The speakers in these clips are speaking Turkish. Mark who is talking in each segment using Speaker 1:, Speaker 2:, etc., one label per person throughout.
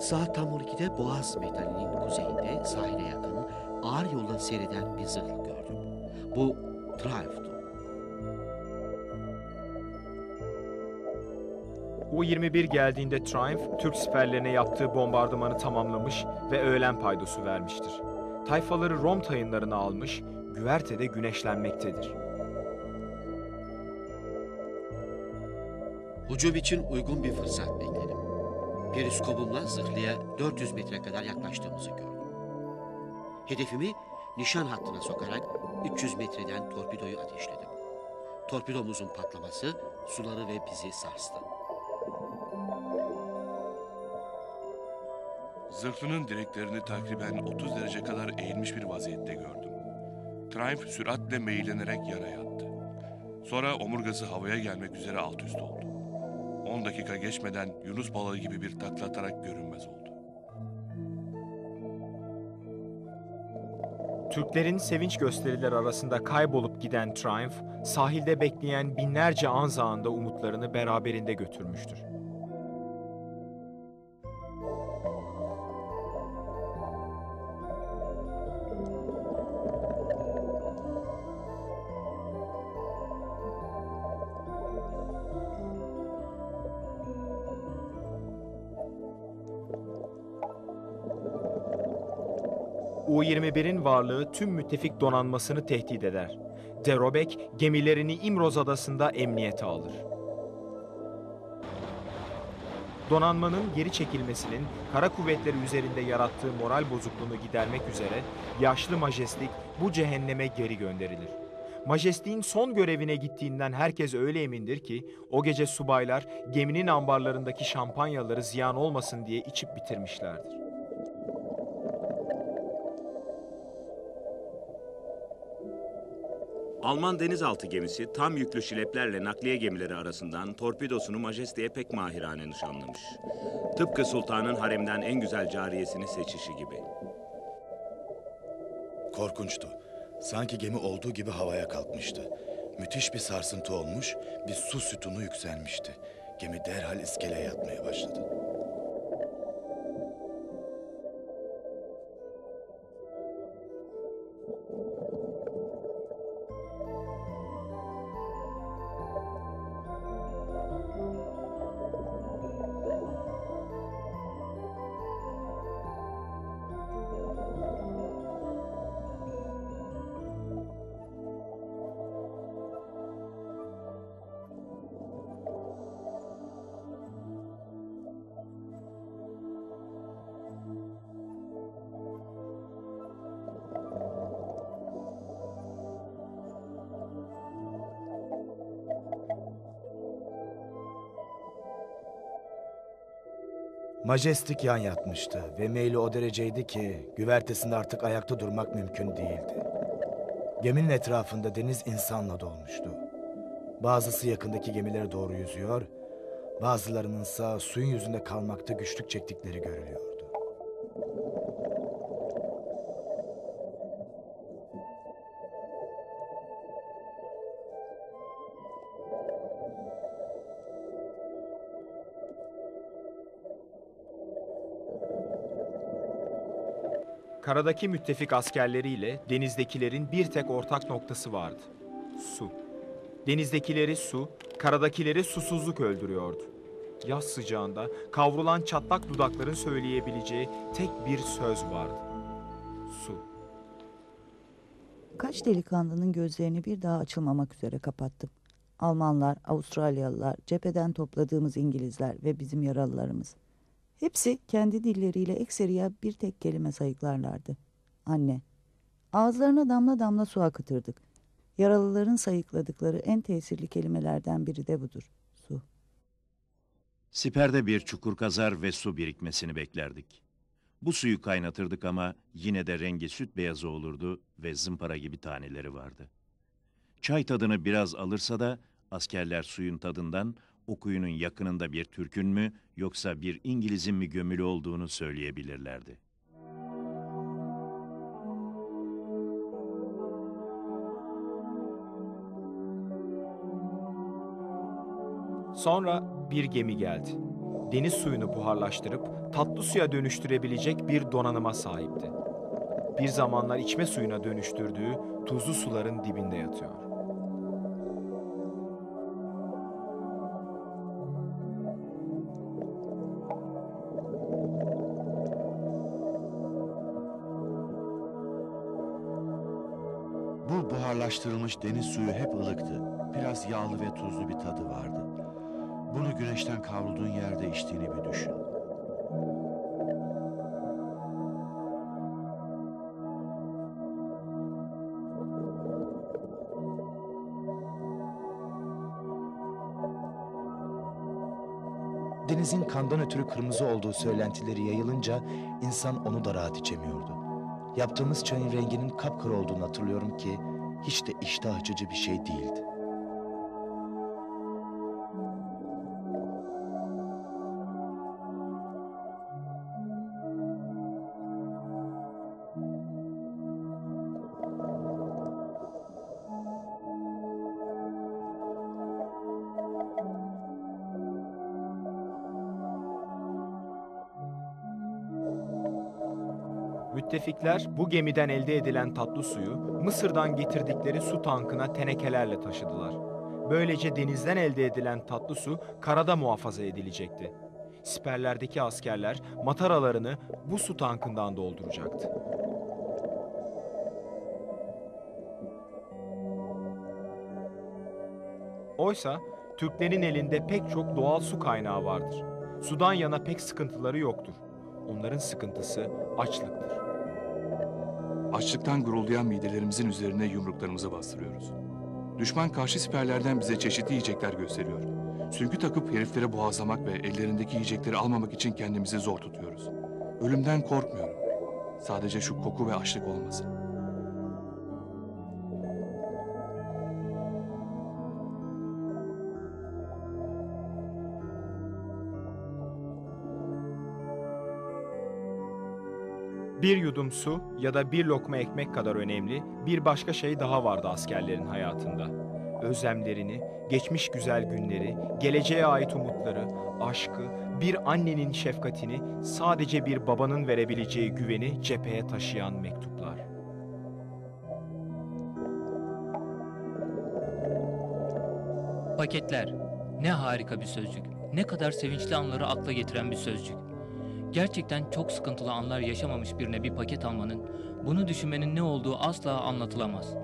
Speaker 1: Saat tam 12'de Boğaz metalinin kuzeyinde sahile yakın ağır yolla seyreden bir zırhlı gördüm. Bu Triumph'tu.
Speaker 2: U-21 geldiğinde Triumph, Türk siperlerine yaptığı bombardımanı tamamlamış ve öğlen paydosu vermiştir. Tayfaları Rom tayınlarına almış, güvertede güneşlenmektedir.
Speaker 1: Hücum için uygun bir fırsat bekledim. Periskopumla zırhlıya 400 metre kadar yaklaştığımızı gördüm. Hedefimi nişan hattına sokarak 300 metreden torpidoyu ateşledim. Torpidomuzun patlaması suları ve bizi sarstı.
Speaker 3: Zırhlının direklerini takriben 30 derece kadar eğilmiş bir vaziyette gördüm. Triumph süratle meyillenerek yere yattı. Sonra omurgası havaya gelmek üzere alt üst oldu. 10 dakika geçmeden Yunus balığı gibi bir takla atarak görünmez oldu.
Speaker 2: Türklerin sevinç gösterileri arasında kaybolup giden Triumph, sahilde bekleyen binlerce anzağında umutlarını beraberinde götürmüştür. U-21'in varlığı tüm müttefik donanmasını tehdit eder. Derobek gemilerini İmroz adasında emniyete alır. Donanmanın geri çekilmesinin kara kuvvetleri üzerinde yarattığı moral bozukluğunu gidermek üzere yaşlı Majestik bu cehenneme geri gönderilir. Majestik'in son görevine gittiğinden herkes öyle emindir ki o gece subaylar geminin ambarlarındaki şampanyaları ziyan olmasın diye içip bitirmişlerdir.
Speaker 4: Alman denizaltı gemisi tam yüklü şileplerle nakliye gemileri arasından torpidosunu Majeste'ye pek mahirane nişanlamış. Tıpkı sultanın haremden en güzel cariyesini seçişi gibi.
Speaker 5: Korkunçtu. Sanki gemi olduğu gibi havaya kalkmıştı. Müthiş bir sarsıntı olmuş, bir su sütunu yükselmişti. Gemi derhal iskeleye yatmaya başladı. Majestik yan yatmıştı ve meyli o dereceydi ki güvertesinde artık ayakta durmak mümkün değildi. Geminin etrafında deniz insanla dolmuştu. Bazısı yakındaki gemilere doğru yüzüyor, bazılarının ise suyun yüzünde kalmakta güçlük çektikleri görülüyordu.
Speaker 2: Karadaki müttefik askerleriyle denizdekilerin bir tek ortak noktası vardı. Su. Denizdekileri su, karadakileri susuzluk öldürüyordu. Yaz sıcağında kavrulan çatlak dudakların söyleyebileceği tek bir söz vardı. Su.
Speaker 6: Kaç delikanlının gözlerini bir daha açılmamak üzere kapattım. Almanlar, Avustralyalılar, cepheden topladığımız İngilizler ve bizim yaralılarımız. Hepsi kendi dilleriyle ekseriya bir tek kelime sayıklarlardı. Anne. Ağızlarına damla damla su akıtırdık. Yaralıların sayıkladıkları en tesirli kelimelerden biri de budur. Su.
Speaker 7: Siperde bir çukur kazar ve su birikmesini beklerdik. Bu suyu kaynatırdık ama yine de rengi süt beyazı olurdu ve zımpara gibi taneleri vardı. Çay tadını biraz alırsa da askerler suyun tadından o kuyunun yakınında bir Türk'ün mü yoksa bir İngiliz'in mi gömülü olduğunu söyleyebilirlerdi.
Speaker 2: Sonra bir gemi geldi. deniz suyunu buharlaştırıp tatlı suya dönüştürebilecek bir donanıma sahipti. Bir zamanlar içme suyuna dönüştürdüğü tuzlu suların dibinde yatıyor.
Speaker 8: Bu buharlaştırılmış deniz suyu hep ılıktı. Biraz yağlı ve tuzlu bir tadı vardı. Bunu güneşten kavrulduğun yerde içtiğini bir düşün.
Speaker 5: Denizin kandan ötürü kırmızı olduğu söylentileri yayılınca insan onu da rahat içemiyordu. Yaptığımız çayın renginin kapkara olduğunu hatırlıyorum ki hiç de iştah açıcı bir şey değildi.
Speaker 2: Müttefikler bu gemiden elde edilen tatlı suyu Mısır'dan getirdikleri su tankına tenekelerle taşıdılar. Böylece denizden elde edilen tatlı su karada muhafaza edilecekti. Siperlerdeki askerler mataralarını bu su tankından dolduracaktı. Oysa Türklerin elinde pek çok doğal su kaynağı vardır. Sudan yana pek sıkıntıları yoktur. Onların sıkıntısı açlıktır.
Speaker 3: Açlıktan guruldayan midelerimizin üzerine yumruklarımızı bastırıyoruz. Düşman karşı siperlerden bize çeşitli yiyecekler gösteriyor. Sürgü takıp heriflere boğazlamak ve ellerindeki yiyecekleri almamak için kendimizi zor tutuyoruz. Ölümden korkmuyorum. Sadece şu koku ve açlık olmasın.
Speaker 2: Bir yudum su ya da bir lokma ekmek kadar önemli bir başka şey daha vardı askerlerin hayatında. Özlemlerini, geçmiş güzel günleri, geleceğe ait umutları, aşkı, bir annenin şefkatini, sadece bir babanın verebileceği güveni cepheye taşıyan mektuplar.
Speaker 9: Paketler. Ne harika bir sözcük. Ne kadar sevinçli anları akla getiren bir sözcük. Gerçekten çok sıkıntılı anlar yaşamamış birine bir paket almanın, bunu düşünmenin ne olduğu asla anlatılamaz.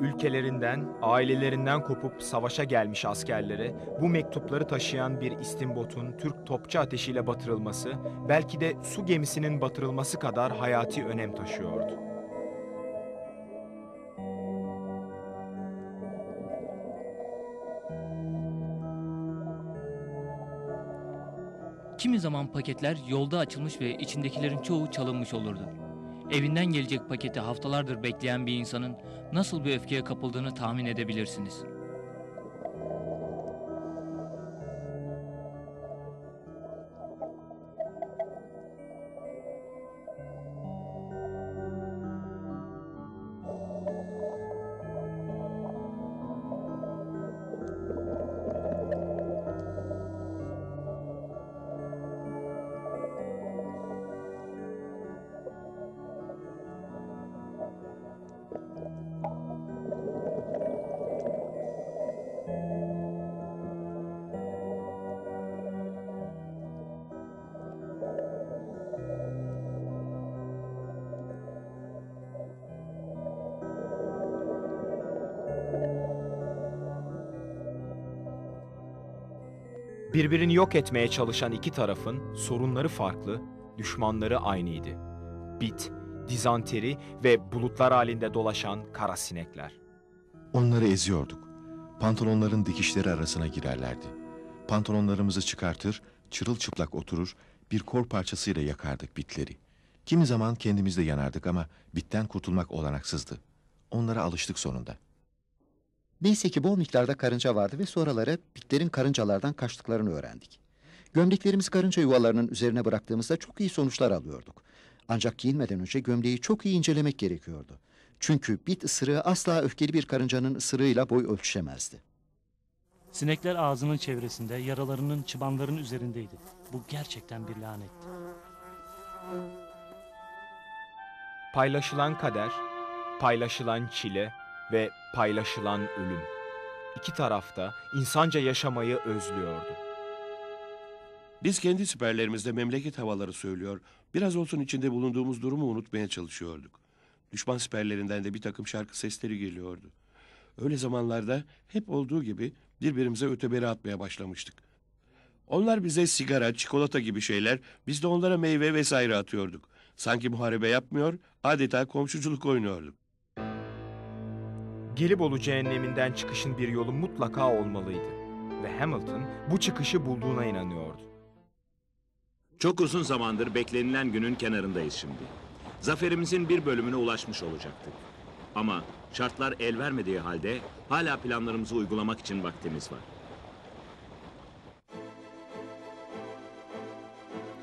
Speaker 2: Ülkelerinden, ailelerinden kopup savaşa gelmiş askerlere bu mektupları taşıyan bir istimbotun Türk topçu ateşiyle batırılması belki de su gemisinin batırılması kadar hayati önem taşıyordu.
Speaker 9: Kimi zaman paketler yolda açılmış ve içindekilerin çoğu çalınmış olurdu. Evinden gelecek paketi haftalardır bekleyen bir insanın nasıl bir öfkeye kapıldığını tahmin edebilirsiniz.
Speaker 2: Birbirini yok etmeye çalışan iki tarafın sorunları farklı, düşmanları aynıydı. Bit, dizanteri ve bulutlar halinde dolaşan kara sinekler.
Speaker 8: Onları eziyorduk. Pantolonların dikişleri arasına girerlerdi. Pantolonlarımızı çıkartır, çırılçıplak oturur, bir kor parçasıyla yakardık bitleri. Kimi zaman kendimiz de yanardık ama bitten kurtulmak olanaksızdı. Onlara alıştık sonunda.
Speaker 10: Neyse ki bol miktarda karınca vardı ve sonraları bitlerin karıncalardan kaçtıklarını öğrendik. Gömleklerimizi karınca yuvalarının üzerine bıraktığımızda çok iyi sonuçlar alıyorduk. Ancak giyinmeden önce gömleği çok iyi incelemek gerekiyordu. Çünkü bit ısırığı asla öfkeli bir karıncanın ısırığıyla boy ölçüşemezdi.
Speaker 11: Sinekler ağzının çevresinde, yaralarının çıbanların üzerindeydi. Bu gerçekten bir lanetti.
Speaker 2: Paylaşılan kader, paylaşılan çile ve paylaşılan ölüm. İki tarafta insanca yaşamayı özlüyordu.
Speaker 12: Biz kendi siperlerimizde memleket havaları söylüyor, biraz olsun içinde bulunduğumuz durumu unutmaya çalışıyorduk. Düşman siperlerinden de bir takım şarkı sesleri geliyordu. Öyle zamanlarda hep olduğu gibi birbirimize öteberi atmaya başlamıştık. Onlar bize sigara, çikolata gibi şeyler, biz de onlara meyve vesaire atıyorduk. Sanki muharebe yapmıyor, adeta komşuculuk oynuyorduk.
Speaker 2: Gelibolu cehenneminden çıkışın bir yolu mutlaka olmalıydı. Ve Hamilton bu çıkışı bulduğuna inanıyordu.
Speaker 4: Çok uzun zamandır beklenilen günün kenarındayız şimdi. Zaferimizin bir bölümüne ulaşmış olacaktık. Ama şartlar el vermediği halde hala planlarımızı uygulamak için vaktimiz var.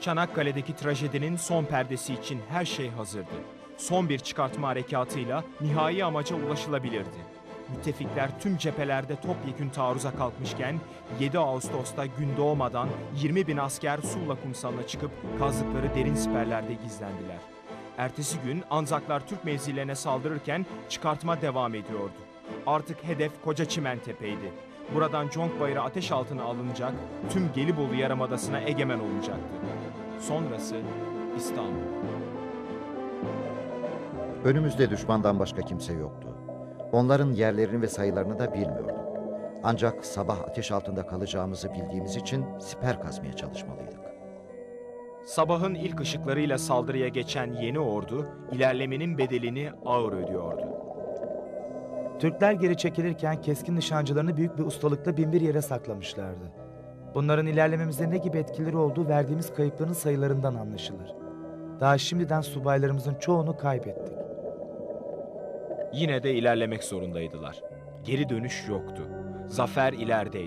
Speaker 2: Çanakkale'deki trajedinin son perdesi için her şey hazırdı. Son bir çıkartma harekatıyla nihai amaca ulaşılabilirdi. Müttefikler tüm cephelerde topyekün taarruza kalkmışken 7 Ağustos'ta gün doğmadan 20 bin asker Sula kumsalına çıkıp kazdıkları derin siperlerde gizlendiler. Ertesi gün Anzaklar Türk mevzilerine saldırırken çıkartma devam ediyordu. Artık hedef Koca Çimentepe'ydi. Buradan Conk Bayırı ateş altına alınacak, tüm Gelibolu Yarımadası'na egemen olacaktı. Sonrası İstanbul.
Speaker 10: Önümüzde düşmandan başka kimse yoktu. Onların yerlerini ve sayılarını da bilmiyordum. Ancak sabah ateş altında kalacağımızı bildiğimiz için siper kazmaya çalışmalıydık.
Speaker 2: Sabahın ilk ışıklarıyla saldırıya geçen yeni ordu, ilerlemenin bedelini ağır ödüyordu.
Speaker 5: Türkler geri çekilirken keskin nişancılarını büyük bir ustalıkla binbir yere saklamışlardı. Bunların ilerlememizde ne gibi etkileri olduğu verdiğimiz kayıpların sayılarından anlaşılır. Daha şimdiden subaylarımızın çoğunu kaybettik.
Speaker 2: Yine de ilerlemek zorundaydılar. Geri dönüş yoktu. Zafer ilerideydi.